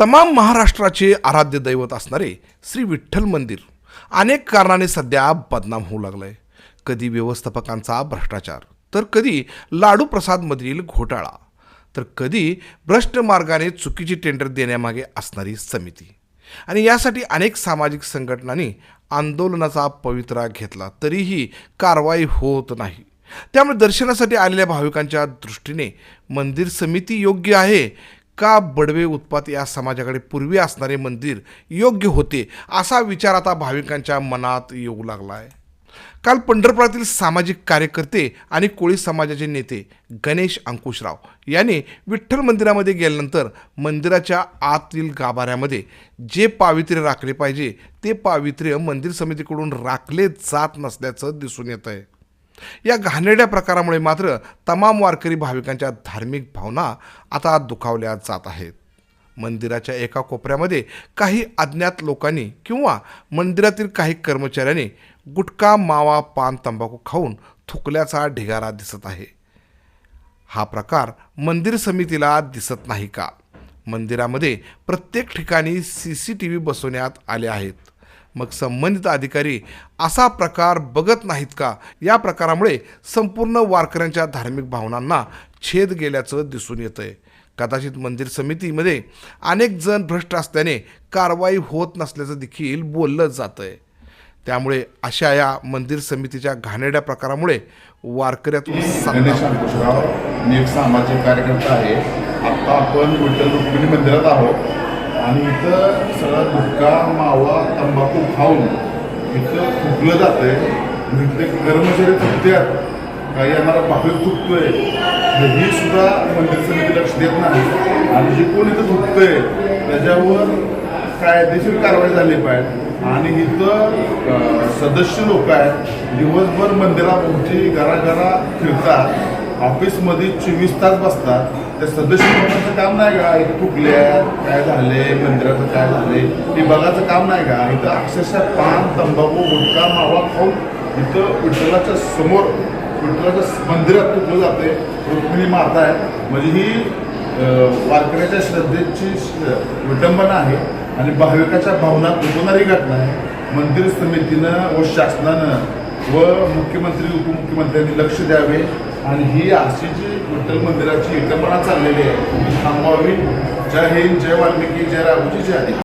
तमाम महाराष्ट्राचे आराध्य दैवत असणारे श्री विठ्ठल मंदिर अनेक कारणाने सध्या बदनाम होऊ लागलंय. कधी व्यवस्थापकांचा भ्रष्टाचार तर कधी लाडू प्रसादमधील घोटाळा तर कधी भ्रष्ट मार्गाने चुकीची टेंडर देण्यामागे असणारी समिती. आणि यासाठी अनेक सामाजिक संघटनांनी आंदोलनाचा पवित्रा घेतला तरीही कारवाई होत नाही. त्यामुळे दर्शनासाठी आलेल्या भाविकांच्या दृष्टीने मंदिर समिती योग्य आहे का बडवे उत्पात या समाजाकडे पूर्वी असणारे मंदिर योग्य होते असा विचार आता भाविकांच्या मनात येऊ लागला आहे काल पंढरपुरातील सामाजिक कार्यकर्ते आणि कोळी समाजाचे नेते गणेश अंकुशराव यांनी विठ्ठल मंदिरामध्ये गेल्यानंतर मंदिराच्या आतील गाभाऱ्यामध्ये जे पावित्र्य राखले पाहिजे ते पावित्र्य मंदिर समितीकडून राखले जात नसल्याचं दिसून येत आहे या घाणेरड्या प्रकारामुळे मात्र तमाम वारकरी भाविकांच्या धार्मिक भावना आता दुखावल्या जात आहेत. मंदिराच्या एका कोपऱ्यामध्ये काही अज्ञात लोकांनी किंवा मंदिरातील काही कर्मचाऱ्यांनी गुटखा मावा पान तंबाखू खाऊन थुकल्याचा ढिगारा दिसत आहे. हा प्रकार मंदिर समितीला दिसत नाही का? मंदिरामध्ये प्रत्येक ठिकाणी सी सी टी व्ही बसवण्यात आले आहेत. मग संबंधित अधिकारी असा प्रकार बघत नाहीत का? या प्रकारामुळे संपूर्ण वारकऱ्यांच्या धार्मिक भावनांना छेद गेल्याचं दिसून येतं आहे कदाचित मंदिर समितीमध्ये अनेक जण भ्रष्ट असल्याने कारवाई होत नसल्याचं देखील बोललं जातं आहे त्यामुळे अशा या मंदिर समितीच्या घाणेरड्या प्रकारामुळे वारकऱ्यातून गणेश अंकुशराव मी एक सामाजिक कार्यकर्ता आहे आता आपण विठ्ठल रुक्मिणी मंदिरात आहोत. आणि इथं सगळा धुका मावा तंबाखू खाऊन इथं थुकलं आहे म्हणजे कर्मचारी थुकत्यात काही आम्हाला पाकळी थुकतोय ही सुद्धा मंदिर समिती लक्ष देत नाही. आणि जे कोण इथं थुकतंय त्याच्यावर कायदेशीर कारवाई झाली पाहिजे. आणि इथं सदस्य लोक आहेत. दिवसभर मंदिराभोवती घराघरा फिरतात. ऑफिसमध्ये चोवीस तास बसतात. त्या सदस्य लोकांचं काम नाही का? इथे कुठल्या काय झाले मंदिराचं काय झाले हे बघायचं काम नाही का? इथं अक्षरशः पान तंबाखू गुटखा मावा खाऊन इथं विठ्ठलाच्या समोर विठ्ठलाच्या मंदिरात तुटलं जाते रुक्मिणी माता आहे. म्हणजे ही वारकऱ्याच्या श्रद्धेची विटंबना विडंबना आहे. आणि भाविकाच्या भावना दुखवणारी घटना आहे. मंदिर समितीनं व शासनानं व मुख्यमंत्री उपमुख्यमंत्र्यांनी लक्ष द्यावे. आणि ही अशी जी विठ्ठल मंदिराची विडंबना चाललेली आहे. ती थांबवावी जय हिंद जय वाल्मिकी जय राघोजी जय आदित्य